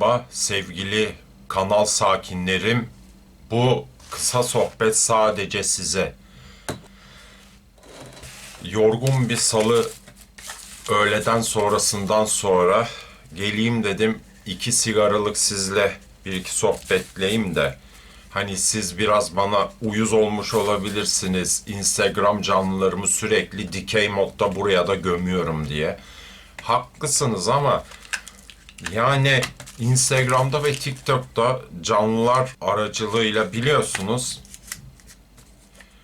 Merhaba sevgili kanal sakinlerim. Bu kısa sohbet sadece size. Yorgun bir salı öğleden sonrasından sonra geleyim dedim iki sigaralık sizle bir iki sohbetleyeyim de hani siz biraz bana uyuz olmuş olabilirsiniz Instagram canlılarımı sürekli dikey modda buraya da gömüyorum diye. Haklısınız ama yani Instagram'da ve TikTok'ta canlılar aracılığıyla biliyorsunuz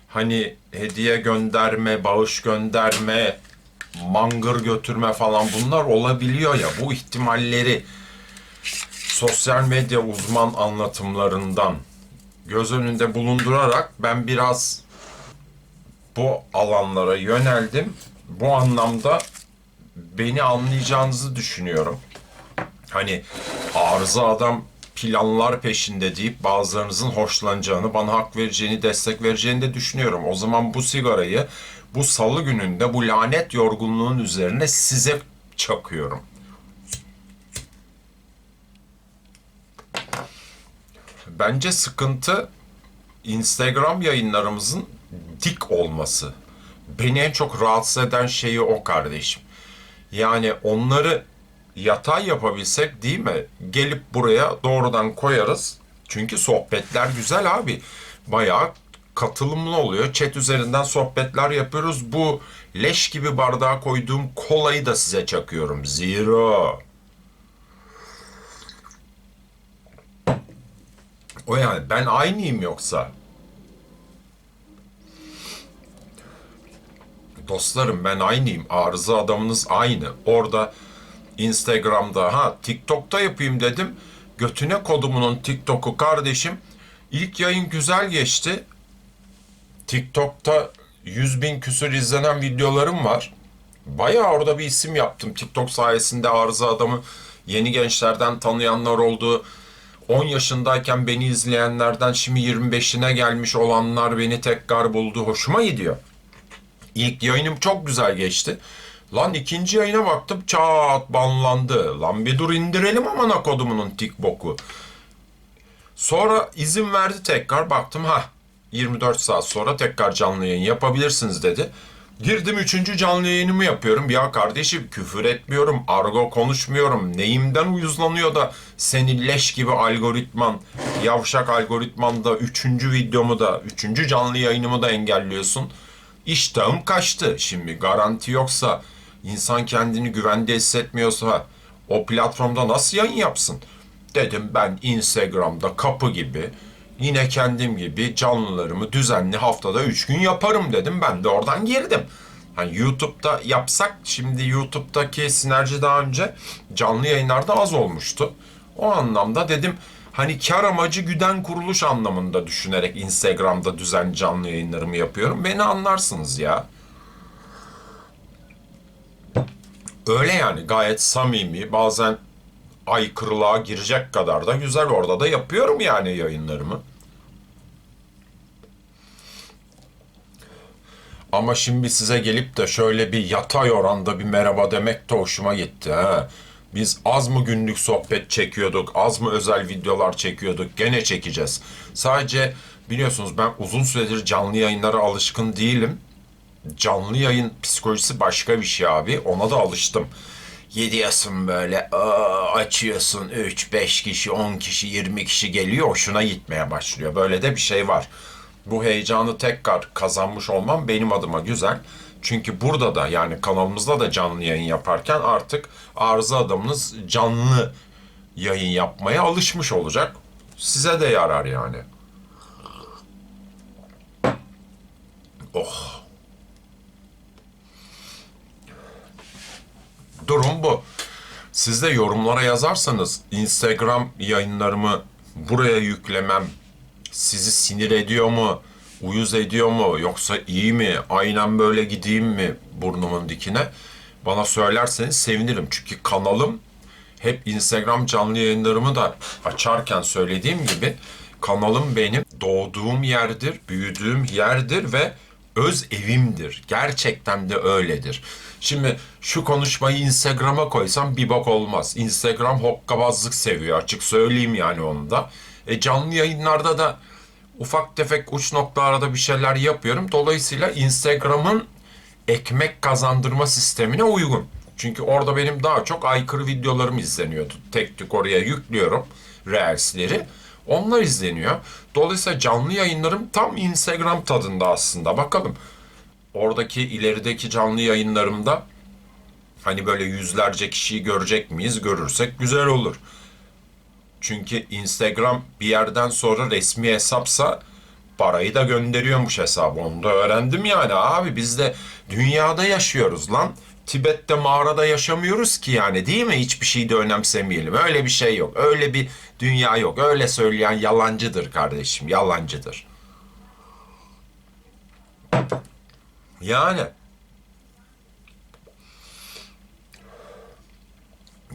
hani hediye gönderme, bağış gönderme, mangır götürme falan bunlar olabiliyor ya bu ihtimalleri sosyal medya uzman anlatımlarından göz önünde bulundurarak ben biraz bu alanlara yöneldim. Bu anlamda beni anlayacağınızı düşünüyorum. Hani arıza adam planlar peşinde deyip bazılarınızın hoşlanacağını, bana hak vereceğini, destek vereceğini de düşünüyorum. O zaman bu sigarayı bu salı gününde bu lanet yorgunluğun üzerine size çakıyorum. Bence sıkıntı Instagram yayınlarımızın dik olması. Beni en çok rahatsız eden şeyi o kardeşim. Yani onları yatay yapabilsek değil mi? Gelip buraya doğrudan koyarız. Çünkü sohbetler güzel abi. Bayağı katılımlı oluyor. Chat üzerinden sohbetler yapıyoruz. Bu leş gibi bardağa koyduğum kolayı da size çakıyorum. Zero. O yani ben aynıyım yoksa. Dostlarım ben aynıyım. Arıza adamınız aynı. Orada Instagram'da ha TikTok'ta yapayım dedim. Götüne kodumunun TikTok'u kardeşim. İlk yayın güzel geçti. TikTok'ta 100 bin küsür izlenen videolarım var. Bayağı orada bir isim yaptım. TikTok sayesinde arıza adamı yeni gençlerden tanıyanlar oldu. 10 yaşındayken beni izleyenlerden şimdi 25'ine gelmiş olanlar beni tekrar buldu. Hoşuma gidiyor. İlk yayınım çok güzel geçti. Lan ikinci yayına baktım çat banlandı. Lan bir dur indirelim amına kodumunun tikboku. Sonra izin verdi tekrar baktım ha 24 saat sonra tekrar canlı yayın yapabilirsiniz dedi. Girdim üçüncü canlı yayınımı yapıyorum. Ya kardeşim küfür etmiyorum, argo konuşmuyorum. Neyimden uyuzlanıyor da seni leş gibi algoritman, yavşak algoritman da üçüncü videomu da, üçüncü canlı yayınımı da engelliyorsun. İştahım kaçtı. Şimdi garanti yoksa, insan kendini güvende hissetmiyorsa o platformda nasıl yayın yapsın? Dedim ben Instagram'da kapı gibi yine kendim gibi canlılarımı düzenli haftada 3 gün yaparım dedim. Ben de oradan girdim. Hani YouTube'da yapsak şimdi YouTube'daki sinerji daha önce canlı yayınlarda az olmuştu. O anlamda dedim hani kar amacı güden kuruluş anlamında düşünerek Instagram'da düzenli canlı yayınlarımı yapıyorum. Beni anlarsınız ya. Öyle yani gayet samimi bazen aykırılığa girecek kadar da güzel orada da yapıyorum yani yayınlarımı. Ama şimdi size gelip de şöyle bir yatay oranda bir merhaba demek de hoşuma gitti ha. Biz az mı günlük sohbet çekiyorduk, az mı özel videolar çekiyorduk, gene çekeceğiz. Sadece biliyorsunuz ben uzun süredir canlı yayınlara alışkın değilim. Canlı yayın psikolojisi başka bir şey abi, ona da alıştım. Gidiyorsun böyle açıyorsun 3, 5 kişi, 10 kişi, 20 kişi geliyor hoşuna gitmeye başlıyor. Böyle de bir şey var. Bu heyecanı tekrar kazanmış olmam benim adıma güzel. Çünkü burada da yani kanalımızda da canlı yayın yaparken artık arıza adamınız canlı yayın yapmaya alışmış olacak. Size de yarar yani. Oh. Durum bu. Siz de yorumlara yazarsanız Instagram yayınlarımı buraya yüklemem sizi sinir ediyor mu? Uyuz ediyor mu? Yoksa iyi mi? Aynen böyle gideyim mi burnumun dikine? Bana söylerseniz sevinirim. Çünkü kanalım hep Instagram canlı yayınlarımı da açarken söylediğim gibi kanalım benim doğduğum yerdir, büyüdüğüm yerdir ve öz evimdir. Gerçekten de öyledir. Şimdi şu konuşmayı Instagram'a koysam bir bak olmaz. Instagram hokkabazlık seviyor açık söyleyeyim yani onu da. E canlı yayınlarda da ufak tefek uç noktalarda bir şeyler yapıyorum. Dolayısıyla Instagram'ın ekmek kazandırma sistemine uygun. Çünkü orada benim daha çok aykırı videolarım izleniyordu. Tek tük oraya yüklüyorum Reels'leri. Onlar izleniyor. Dolayısıyla canlı yayınlarım tam Instagram tadında aslında. Bakalım. Oradaki ilerideki canlı yayınlarımda hani böyle yüzlerce kişiyi görecek miyiz? Görürsek güzel olur. Çünkü Instagram bir yerden sonra resmi hesapsa parayı da gönderiyormuş hesabı. Onu da öğrendim yani abi biz de dünyada yaşıyoruz lan. Tibet'te mağarada yaşamıyoruz ki yani değil mi? Hiçbir şeyi de önemsemeyelim. Öyle bir şey yok. Öyle bir dünya yok. Öyle söyleyen yalancıdır kardeşim. Yalancıdır. Yani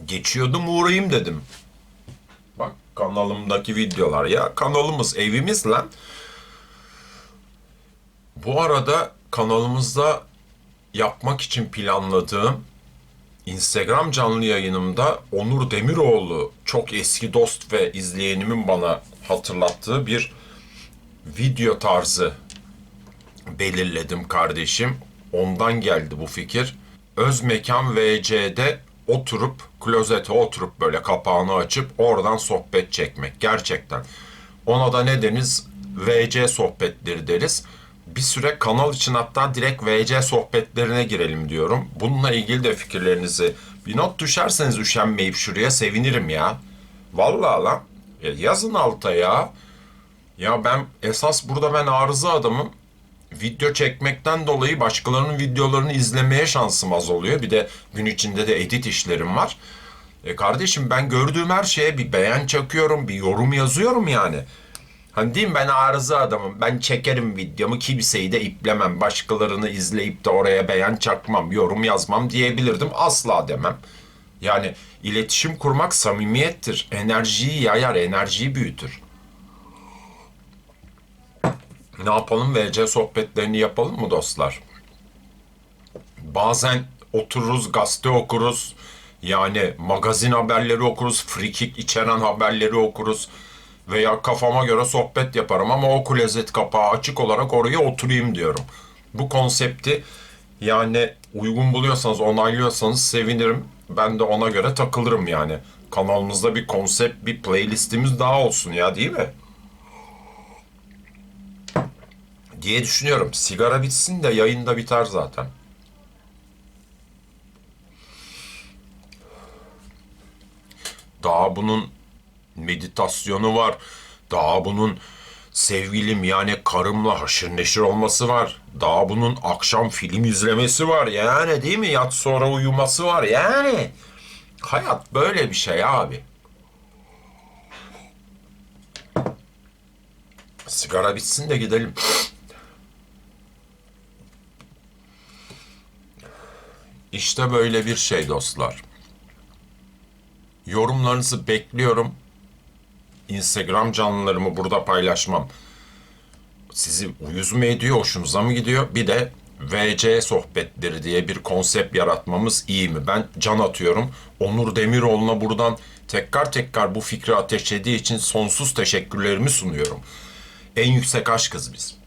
geçiyordum uğrayayım dedim. Bak kanalımdaki videolar ya kanalımız evimiz lan. Bu arada kanalımızda yapmak için planladığım Instagram canlı yayınımda Onur Demiroğlu çok eski dost ve izleyenimin bana hatırlattığı bir video tarzı belirledim kardeşim. Ondan geldi bu fikir. Öz mekan VC'de oturup klozete oturup böyle kapağını açıp oradan sohbet çekmek gerçekten. Ona da ne deniz? VC sohbetleri deriz. Bir süre kanal için hatta direkt VC sohbetlerine girelim diyorum. Bununla ilgili de fikirlerinizi bir not düşerseniz üşenmeyip şuraya sevinirim ya. Vallahi lan. Ya yazın alta ya. Ya ben esas burada ben arıza adamım. Video çekmekten dolayı başkalarının videolarını izlemeye şansım az oluyor. Bir de gün içinde de edit işlerim var. E kardeşim ben gördüğüm her şeye bir beğen çakıyorum, bir yorum yazıyorum yani. Hani diyeyim ben arıza adamım. Ben çekerim videomu kimseyi de iplemem. Başkalarını izleyip de oraya beğen çakmam, yorum yazmam diyebilirdim. Asla demem. Yani iletişim kurmak samimiyettir. Enerjiyi yayar, enerjiyi büyütür. Ne yapalım? VC sohbetlerini yapalım mı dostlar? Bazen otururuz, gazete okuruz. Yani magazin haberleri okuruz, frikik içeren haberleri okuruz. Veya kafama göre sohbet yaparım ama o klozet kapağı açık olarak oraya oturayım diyorum. Bu konsepti yani uygun buluyorsanız, onaylıyorsanız sevinirim. Ben de ona göre takılırım yani. Kanalımızda bir konsept, bir playlistimiz daha olsun ya değil mi? Diye düşünüyorum. Sigara bitsin de yayında biter zaten. Daha bunun meditasyonu var. Daha bunun sevgilim yani karımla haşır neşir olması var. Daha bunun akşam film izlemesi var yani değil mi? Yat sonra uyuması var yani. Hayat böyle bir şey abi. Sigara bitsin de gidelim. İşte böyle bir şey dostlar. Yorumlarınızı bekliyorum. Instagram canlılarımı burada paylaşmam. Sizi uyuz mu ediyor, hoşunuza mı gidiyor? Bir de VC sohbetleri diye bir konsept yaratmamız iyi mi? Ben can atıyorum. Onur Demiroğlu'na buradan tekrar tekrar bu fikri ateşlediği için sonsuz teşekkürlerimi sunuyorum. En yüksek aşkız biz.